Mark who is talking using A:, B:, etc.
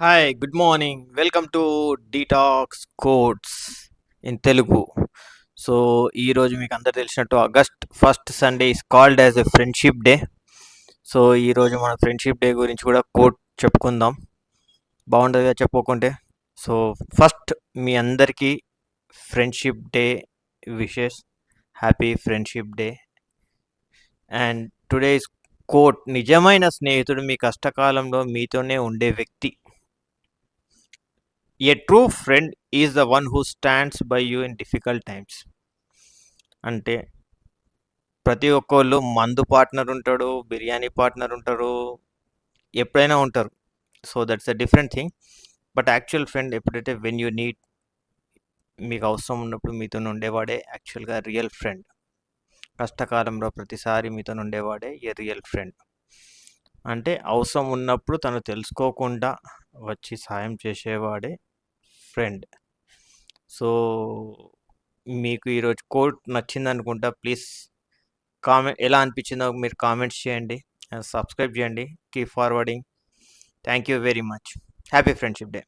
A: Hi good morning welcome to detox codes in Telugu so ఈరోజు మీకు అందరు తెలిసినట్టు August first Sunday is called as a friendship day so ఈరోజు మన friendship day గురించి కూడా కోట్ చెప్పుకుందాం. బాగుంటుందిగా చెప్పుకుంటే సో ఫస్ట్ మీ అందరికీ friendship day wishes happy friendship day and today's quote నిజమైన స్నేహితుడు మీ కష్టకాలంలో మీతోనే ఉండే వ్యక్తి. A true friend is the one who stands by you in difficult times అంటే ప్రతి ఒక్కళ్ళు మందు పార్ట్నర్ ఉంటాడు బిర్యానీ పార్ట్నర్ ఉంటారు ఎప్పుడైనా ఉంటారు. So that's a different thing but actual friend ఎప్పుడైతే వెన్ యూ నీడ్ మీకు అవసరం ఉన్నప్పుడు మీతో ఉండేవాడే యాక్చువల్గా రియల్ ఫ్రెండ్ కష్టకాలంలో ప్రతిసారి మీతో ఉండేవాడే ఏ రియల్ ఫ్రెండ్ అంటే అవసరం ఉన్నప్పుడు తను తెలుసుకోకుండా వచ్చి సాయం చేసేవాడే ఫ్రెండ్. సో మీకు ఈరోజు కోట్ నచ్చింది అనుకుంటా ప్లీజ్ కామెంట్ ఎలా అనిపించిందో మీరు కామెంట్స్ చేయండి. సబ్స్క్రైబ్ చేయండి. Keep forwarding. Thank you very much. Happy friendship day.